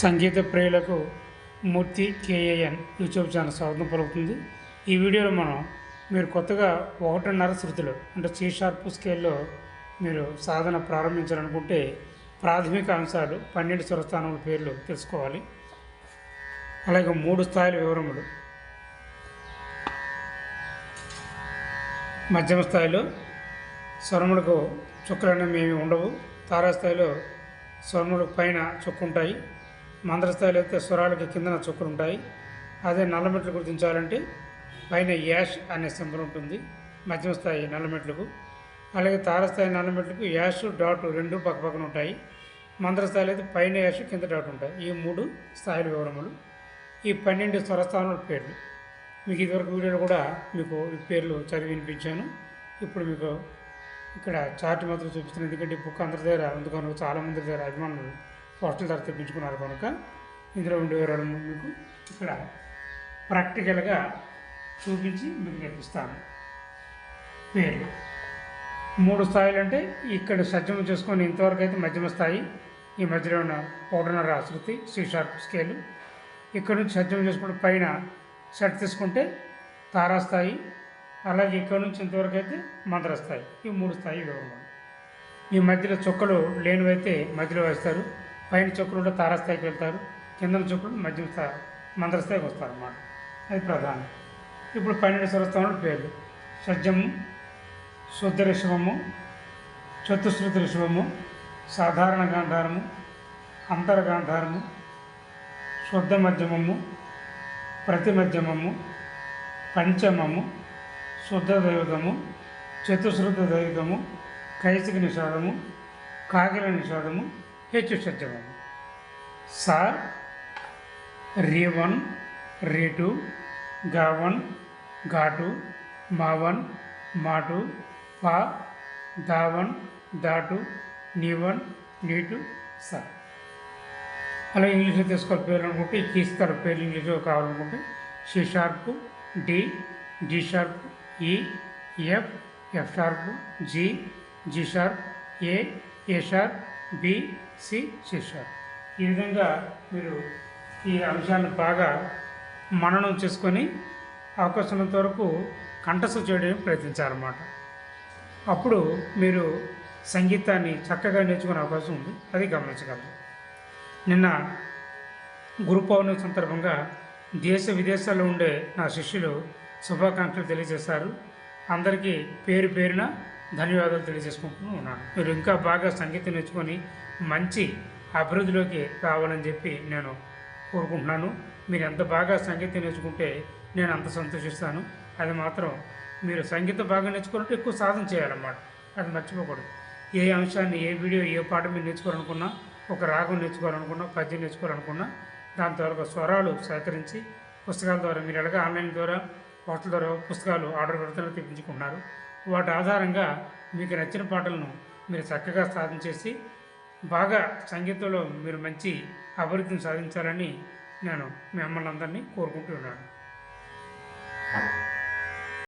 సంగీత ప్రియులకు మూర్తి KAN YouTube channel స్వాగతం పలుకుతుంది. ఈ వీడియోలో మనం మీరు కొత్తగా ఒకటిన్నర శృతులు అంటే సి షార్ప్ స్కేల్లో మీరు సాధన ప్రారంభించాలనుకుంటే ప్రాథమిక అంశాలు పన్నెండు స్వరస్థానముల పేర్లు తెలుసుకోవాలి. అలాగే మూడు స్థాయిల వివరములు. మధ్యమ స్థాయిలో స్వరములకు చుక్కలు అనేవి ఉండవు. తారాస్థాయిలో స్వరములకు పైన చుక్కు ఉంటాయి మందర స్థాయిలో అయితే స్వరాలకి కిందన చుక్కలు ఉంటాయి అదే నల్లమెట్లు గుర్తించాలంటే పైన యాష్ అనే సింబల్ ఉంటుంది. మధ్యమ స్థాయి నల్లమెట్లకు అలాగే తారస్థాయి నల్లమెట్లకు యాష్ డాట్ రెండు పక్కపక్కన ఉంటాయి. మందర స్థాయిలో అయితే పైన యాష్ కింద డాట్ ఉంటాయి. ఈ మూడు స్థాయిల వివరములు. ఈ పన్నెండు స్వరస్థానాల పేర్లు. మీకు ఇదివరకు వీడియోలో కూడా మీకు ఈ పేర్లు చదివి వినిపించాను. ఇప్పుడు మీకు ఇక్కడ చార్ట్ మాత్రం చూపిస్తున్నాను ఎందుకంటే ఈ బుక్ అందరి దగ్గర అందుకని చాలా మంది దగ్గర అభిమానులు పోస్టల్ ధర తెప్పించుకున్నారు కనుక. ఇందులో ఉండే వివరాలను మీకు ఇక్కడ ప్రాక్టికల్గా చూపించి మీకు నేర్పిస్తాను. పేర్లు. మూడు స్థాయిలు అంటే ఇక్కడ సత్యం చేసుకొని ఇంతవరకు అయితే మధ్యమ స్థాయి ఈ మధ్యలో ఉన్న ఒకటిన్నర శృతి సి షార్ప్ స్కేలు. ఇక్కడ నుంచి సజ్జం చేసుకుంటే పైన సెట్ తీసుకుంటే తారాస్థాయి అలాగే ఇక్కడ నుంచి ఇంతవరకు అయితే మంత్రస్థాయి ఈ మూడు స్థాయి వివరణ ఈ మధ్యలో చుక్కలు లేనివైతే మధ్యలో వేస్తారు. పైన చుక్కలు ఉంటే తారాస్థాయికి వెళ్తారు కిందన చుక్కలు మధ్యమ మంత్రస్థాయికి వస్తారు అన్నమాట అది ప్రధానం. ఇప్పుడు పన్నెండు స్వరస్థానాల పేర్లు. షడ్జము శుద్ధ ఋషభము చతుశ్రుతి ఋషభము సాధారణ గాంధారము అంతర్గాంధారము శుద్ధ మధ్యమము ప్రతి మధ్యమము పంచమము శుద్ధ దైవతము చతుశ్రుత దైవతము కైసిక నిషాదము కాకిల నిషాదము హెచ్చు సత్యమము సా రీ వన్ రీ టూ గా వన్ ఘాటు మావన్ మాటు పా దావన్ దాటు నీవన్ నీటు సా అలా ఇంగ్లీష్లో తీసుకోవాలి పేర్లు అనుకుంటే ఈ తీస్తారు పేర్లు ఇంగ్లీష్లో కావాలనుకుంటే C sharp D G sharp E F F sharp G G sharp A A sharp B C శిష్య ఈ విధంగా మీరు ఈ అంశాన్ని బాగా మననం చేసుకొని అవకాశమైనంత వరకు కంఠస్థ చేయడానికి ప్రయత్నించాలన్నమాట అప్పుడు మీరు సంగీతాన్ని చక్కగా నేర్చుకునే అవకాశం ఉంది. అది గమనించగలరు. నిన్న గురు పౌర్ణమి సందర్భంగా దేశ విదేశాల్లో ఉండే నా శిష్యులు శుభాకాంక్షలు తెలియజేశారు. అందరికీ పేరు పేరున ధన్యవాదాలు తెలియజేసుకుంటూ ఉన్నాను మీరు ఇంకా బాగా సంగీతం నేర్చుకొని మంచి అభివృద్ధిలోకి రావాలని చెప్పి నేను కోరుకుంటున్నాను. మీరు ఎంత బాగా సంగీతం నేర్చుకుంటే నేను అంత సంతోషిస్తాను. అది మాత్రం మీరు సంగీతం బాగా నేర్చుకోవాలంటే ఎక్కువ సాధన చేయాలన్నమాట. అది మర్చిపోకూడదు. ఏ అంశాన్ని ఏ వీడియో ఏ పాట మీరు నేర్చుకోవాలనుకున్నా ఒక రాగం నేర్చుకోవాలనుకున్నా పద్యం నేర్చుకోవాలనుకున్నా దాని ద్వారా స్వరాలు సేకరించి పుస్తకాల ద్వారా మీరు ఎలాగ ఆన్లైన్ ద్వారా హోటల్ ద్వారా పుస్తకాలు ఆర్డర్ పెడుతున్నారు తెప్పించుకుంటున్నారు. వాటి ఆధారంగా మీకు నచ్చిన పాటలను మీరు చక్కగా సాధన చేసి బాగా సంగీతంలో మీరు మంచి అభివృద్ధిని సాధించాలని నేను మిమ్మల్ని అందరినీ కోరుకుంటున్నాను